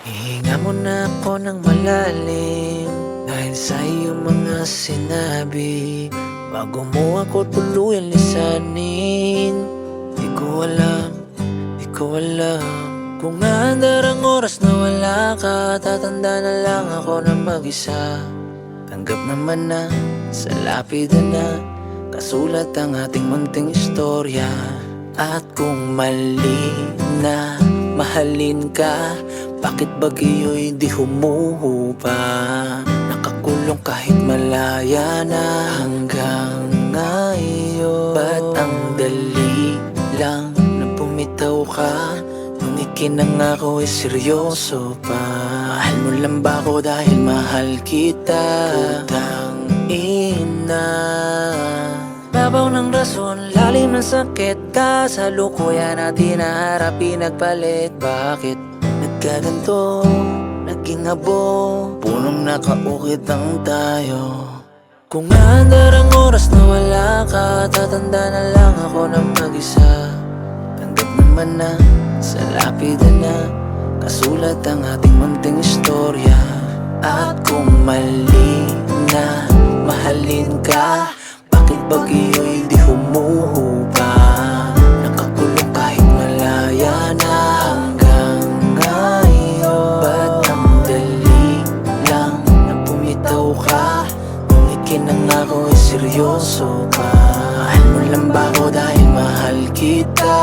Hihinga mo na ako ng malalim Dahil sa iyong mga sinabi. Bago mo ako tuluyan lisanin. Di ko alam, di ko alam Kung naandar ang oras na wala ka. Tatanda na lang ako na mag-isa. Tanggap naman na, sa lapida na Kasulat ang ating munting istorya. At kung mali na mahalin ka Bakit bagiyo'y di humuhupa? Nakakulong kahit malaya na Hanggang ngayon. Ba't ang dali lang na bumitaw ka? Nung ikinangako ay seryoso pa. Mahal mo lang ba ako dahil mahal kita? Putang ina. Babaw ng rason, lalim ng sakit. Kasalukuyan natin naharap, pinagpalit. Bakit nagkaganto, naging abo. Punong nakaukit ang tayo. Kung naandar ang oras na wala ka Tatanda na lang ako na mag-isa. Tanggap naman na, sa lapida na Kasulat ang ating munting istorya. At kung mali na mahalin ka Bakit humuhupa ba ako ay seryoso pa? Mahal mo lang ba ako dahil mahal kita?